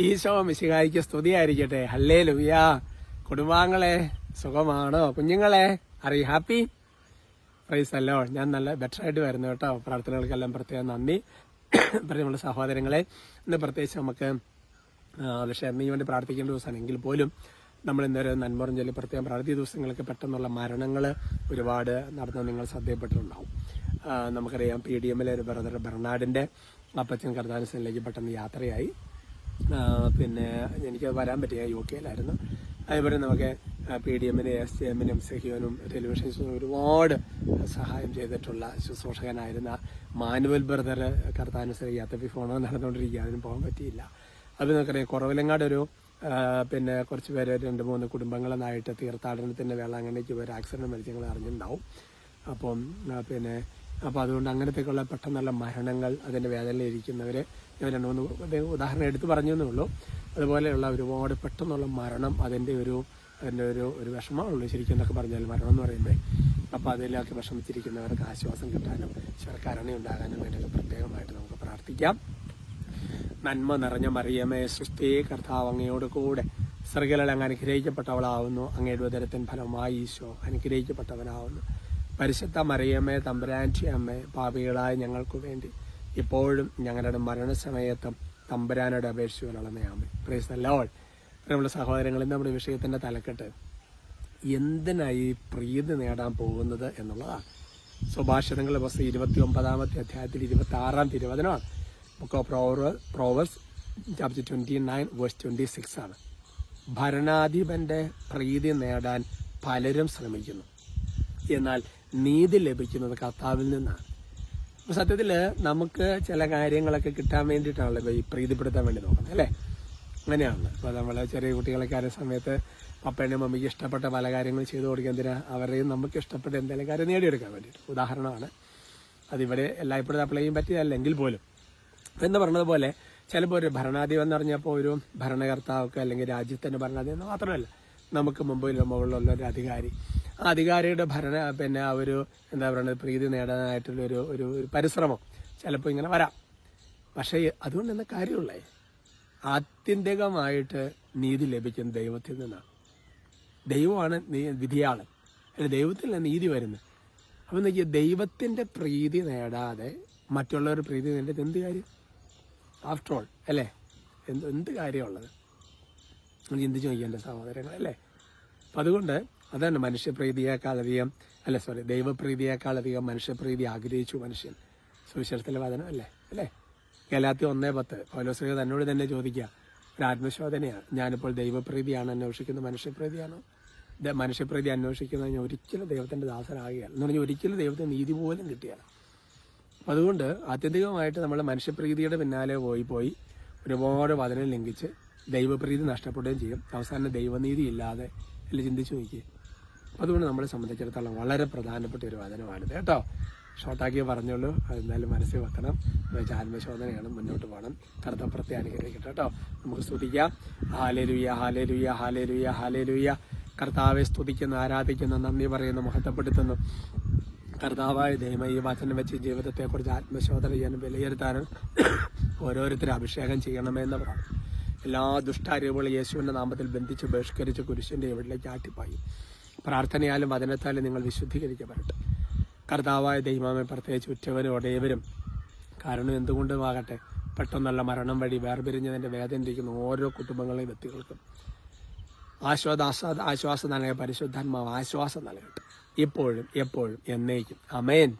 ഈശോ മിശിഹായിക്ക് സ്തുതിയായിരിക്കട്ടെ. ഹല്ലേ ലുവിയ കുടുംബാംഗങ്ങളെ സുഖമാണോ? കുഞ്ഞുങ്ങളെ യു ഹാപ്പി പ്രൈസ് അല്ലോ ഞാൻ നല്ല ബെറ്റർ ആയിട്ട് വരുന്നു കേട്ടോ. പ്രാർത്ഥനകൾക്കെല്ലാം പ്രത്യേകം നന്ദി. പ്രിയമുള്ള സഹോദരങ്ങളെ ഇന്ന് പ്രത്യേകിച്ച് നമുക്ക് ഷെറിന് വേണ്ടി പ്രാർത്ഥിക്കേണ്ട ദിവസമാണ് എങ്കിൽ പോലും നമ്മൾ ഇന്നൊരു നന്മറും ചൊല്ലി പ്രത്യേകം പ്രാർത്ഥി ദിവസങ്ങൾക്ക് പെട്ടെന്നുള്ള മരണങ്ങൾ ഒരുപാട് നടന്ന് നിങ്ങൾ ശ്രദ്ധയപ്പെട്ടിട്ടുണ്ടാവും നമുക്കറിയാം പി ഡി എമ്മിലെ ഒരു ബ്രദർ ബെർണാഡിന്റെ അപ്പച്ചൻ കർദാനസിനിലേക്ക് പെട്ടെന്ന് യാത്രയായി. പിന്നെ എനിക്ക് വരാൻ പറ്റിയ യു കെയിലായിരുന്നു. അതേപോലെ നമുക്ക് പി ഡി എമ്മിന് എസ് ഡി എമ്മിനും സെഹിയോനും ടെലിവിഷൻ ഒരുപാട് സഹായം ചെയ്തിട്ടുള്ള ശുശ്രൂഷകനായിരുന്ന മാനുവൽ ബ്രദർ കർത്താനുസരി യാത്ര ഫോണോ നടന്നുകൊണ്ടിരിക്കുക അതിന് പോകാൻ പറ്റിയില്ല. അത് നമുക്കറിയാം കുറവിലങ്ങാട് ഒരു പിന്നെ കുറച്ച് പേര് രണ്ട് മൂന്ന് കുടുംബങ്ങളെന്നായിട്ട് തീർത്ഥാടനത്തിന്റെ വേളാങ്കണ്ണിക്ക് ഒരു ആക്സിഡന്റ് മരിച്ചു അറിഞ്ഞിട്ടുണ്ടാവും. അപ്പം പിന്നെ അപ്പോൾ അതുകൊണ്ട് അങ്ങനത്തേക്കുള്ള പെട്ടെന്നുള്ള മരണങ്ങൾ അതിന്റെ വേദനയിലിരിക്കുന്നവർ ഞാൻ രണ്ട് മൂന്ന് ഉദ- ഉദാഹരണം എടുത്തു പറഞ്ഞു എന്നേ ഉള്ളൂ. അതുപോലെയുള്ള ഒരുപാട് പെട്ടെന്നുള്ള മരണം അതിന്റെ ഒരു അതിന്റെ ഒരു ഒരു വിഷമമുള്ളൂ ശരിക്കും എന്നൊക്കെ പറഞ്ഞാൽ മരണം എന്ന് പറയുമ്പോൾ അപ്പോൾ അതിലൊക്കെ വിഷമിച്ചിരിക്കുന്നവർക്ക് ആശ്വാസം കിട്ടാനും ശർക്കരണി ഉണ്ടാകാനും വേണ്ടിയൊക്കെ പ്രത്യേകമായിട്ട് നമുക്ക് പ്രാർത്ഥിക്കാം. നന്മ നിറഞ്ഞ മറിയമേ സൃഷ്ടി കർത്താവ് അങ്ങയോട് കൂടെ അങ്ങ് അനുഗ്രഹിക്കപ്പെട്ടവളാവുന്നു. അങ്ങയുടെ ഉദരത്തിൻ ഫലമായി ഈശോ അനുഗ്രഹിക്കപ്പെട്ടവനാവുന്നു. പരിശുദ്ധ മറിയമ്മേ തമ്പുരാന്റി അമ്മേ പാപികളായ ഞങ്ങൾക്ക് വേണ്ടി ഇപ്പോഴും ഞങ്ങളുടെ മരണസമയത്തും തമ്പുരാനോട് അപേക്ഷിച്ച് അമ്മേ പ്രേസ് അല്ലോൾ നമ്മുടെ സഹോദരങ്ങളിൽ നമ്മുടെ വിഷയത്തിന്റെ തലക്കെട്ട് എന്തിനായി പ്രീതി നേടാൻ പോകുന്നത് എന്നുള്ളതാണ്. സുഭാഷിതങ്ങൾ ബസ് ഇരുപത്തി ഒമ്പതാമത്തെ അധ്യായത്തിൽ ഇരുപത്തി ആറാം തിരുവചനമാണ്. Book of prover proverbs chapter twenty nine verse twenty six ആണ്. ഭരണാധിപന്റെ പ്രീതി നേടാൻ പലരും ശ്രമിക്കുന്നു. എന്നാൽ നീതി ലഭിക്കുന്നത് കർത്താവിൽ നിന്നാണ്. സത്യത്തിൽ നമുക്ക് ചില കാര്യങ്ങളൊക്കെ കിട്ടാൻ വേണ്ടിയിട്ടാണല്ലോ ഈ പ്രീതിപ്പെടുത്താൻ വേണ്ടി നോക്കുന്നത് അല്ലേ? അങ്ങനെയാണല്ലോ ഇപ്പൊ നമ്മൾ ചെറിയ കുട്ടികളൊക്കെ ആ സമയത്ത് പപ്പേനും മമ്മിക്ക് ഇഷ്ടപ്പെട്ട പല കാര്യങ്ങൾ ചെയ്തു കൊടുക്കുക എന്തിനാ? അവരെയും നമുക്ക് ഇഷ്ടപ്പെട്ട എന്തെങ്കിലും കാര്യം നേടിയെടുക്കാൻ വേണ്ടിയിട്ട്. ഉദാഹരണമാണ്. അതിവിടെ എല്ലായ്പ്പോഴും അപ്ലൈ ചെയ്യാൻ പറ്റിയതല്ലെങ്കിൽ പോലും. എന്ന് പറഞ്ഞതുപോലെ ചിലപ്പോൾ ഒരു ഭരണാധിപൻ എന്ന് പറഞ്ഞപ്പോൾ ഒരു ഭരണകർത്താവൊക്കെ അല്ലെങ്കിൽ രാജ്യത്തിന്റെ ഭരണാധിപൻ മാത്രമല്ല നമുക്ക് മുമ്പിൽ മുകളിലുള്ള ഒരു അധികാരി. അധികാരിയുടെ ഭരണ പിന്നെ ഒരു എന്താ പറയുന്നത് പ്രീതി നേടാനായിട്ടുള്ള ഒരു ഒരു പരിശ്രമം ചിലപ്പോൾ ഇങ്ങനെ വരാം. പക്ഷേ അതുകൊണ്ട് എന്താ കാര്യമുള്ളേ? ആത്യന്തികമായിട്ട് നീതി ലഭിക്കുന്ന ദൈവത്തിൽ നിന്നാണ്. ദൈവമാണ് വിധിയാളൻ. അല്ല ദൈവത്തിൽ നിന്ന് നീതി വരുന്നത്. അപ്പം നോക്കിയ ദൈവത്തിന്റെ പ്രീതി നേടാതെ മറ്റുള്ളവരുടെ പ്രീതി നേടിയത് എന്ത് കാര്യം? ആഫ്റ്റർ ഓൾ അല്ലേ? എന്ത് എന്ത് കാര്യമുള്ളത് ചിന്തിച്ച് നോക്കിയ എന്റെ സഹോദരങ്ങൾ അല്ലേ? അപ്പം അതുകൊണ്ട് അതാണ് മനുഷ്യപ്രീതിയേക്കാളധികം അല്ല സോറി ദൈവപ്രീതിയേക്കാളധികം മനുഷ്യപ്രീതി ആഗ്രഹിച്ചു മനുഷ്യൻ. സുവിശേഷത്തിലെ വചനം അല്ലേ? അല്ലേ? ഗലാത്തി ഒന്നേ പത്ത്. പൗലോസ്ലിഹ തന്നോട് തന്നെ ചോദിക്കുക. ഒരു ആത്മശോധനയാണ്. ഞാനിപ്പോൾ ദൈവപ്രീതിയാണ് അന്വേഷിക്കുന്നത് മനുഷ്യപ്രീതിയാണോ? മനുഷ്യപ്രീതി അന്വേഷിക്കുന്നത് ഞാൻ ഒരിക്കലും ദൈവത്തിന്റെ ദാസനാകുകയാണ്. എന്ന് പറഞ്ഞാൽ ഒരിക്കലും ദൈവത്തിന് നീതി പോലും കിട്ടിയാണ് അതുകൊണ്ട് ആത്യന്തികമായിട്ട് നമ്മൾ മനുഷ്യപ്രീതിയുടെ പിന്നാലെ പോയി പോയി ഒരുപാട് വചനം ലംഘിച്ച് ദൈവപ്രീതി നഷ്ടപ്പെടുകയും ചെയ്യും. അവസാനം ദൈവനീതി ഇല്ലാതെ അല്ലെ ചിന്തിച്ചു നോക്കി അപ്പം അതുകൊണ്ട് നമ്മളെ സംബന്ധിച്ചിടത്തോളം വളരെ പ്രധാനപ്പെട്ട ഒരു വചനമാണിത് കേട്ടോ. ഷോർട്ടാക്കിയേ പറഞ്ഞോളൂ എന്നാലും മനസ്സിൽ വെക്കണം. ആത്മശോധനയാണ് മുന്നോട്ട് പോകണം. കർത്തപ്രത്തെ അനുഗ്രഹിക്കട്ടെ കേട്ടോ. നമുക്ക് സ്തുതിക്കാം. ഹാലേലുയ്യ ഹാലേലുയ്യ ഹാലേലുയ്യ ഹാലേലുയ്യ കർത്താവെ സ്തുതിക്കുന്നു ആരാധിക്കുന്നു നന്ദി പറയുന്നു മഹത്വപ്പെടുത്തുന്നു. കർത്താവായ ദൈവം ഈ വചനം വെച്ച് ജീവിതത്തെക്കുറിച്ച് ആത്മശോധന ചെയ്യാനും വിലയിരുത്താനും ഓരോരുത്തരും അഭിഷേകം ചെയ്യണമെന്ന് പറഞ്ഞു. എല്ലാ ദുഷ്ടാരൂപങ്ങളും യേശുവിന്റെ നാമത്തിൽ ബന്ധിച്ച് ബഹിഷ്കരിച്ച് കുരിശിന്റെ എവിടേക്ക് ആട്ടിപ്പായി. പ്രാർത്ഥനയാലും വചനത്താലും നിങ്ങൾ വിശുദ്ധീകരിക്കപ്പെടട്ടെ. കർത്താവായ ദൈവമേ പ്രത്യേകിച്ച് ഉറ്റവരും ഒടയവരും കാരണം എന്തുകൊണ്ടുമാകട്ടെ പെട്ടെന്നുള്ള മരണം വഴി വേർപിരിഞ്ഞതിന്റെ വേദന ഇരിക്കുന്ന ഓരോ കുടുംബങ്ങളെയും വ്യക്തികൾക്കും. ആശ്വാസ ആശ്വാസം നൽകിയ പരിശുദ്ധാത്മാവ് ആശ്വാസം നൽകട്ടെ. ഇപ്പോഴും എപ്പോഴും എന്നേക്കും. അമേൻ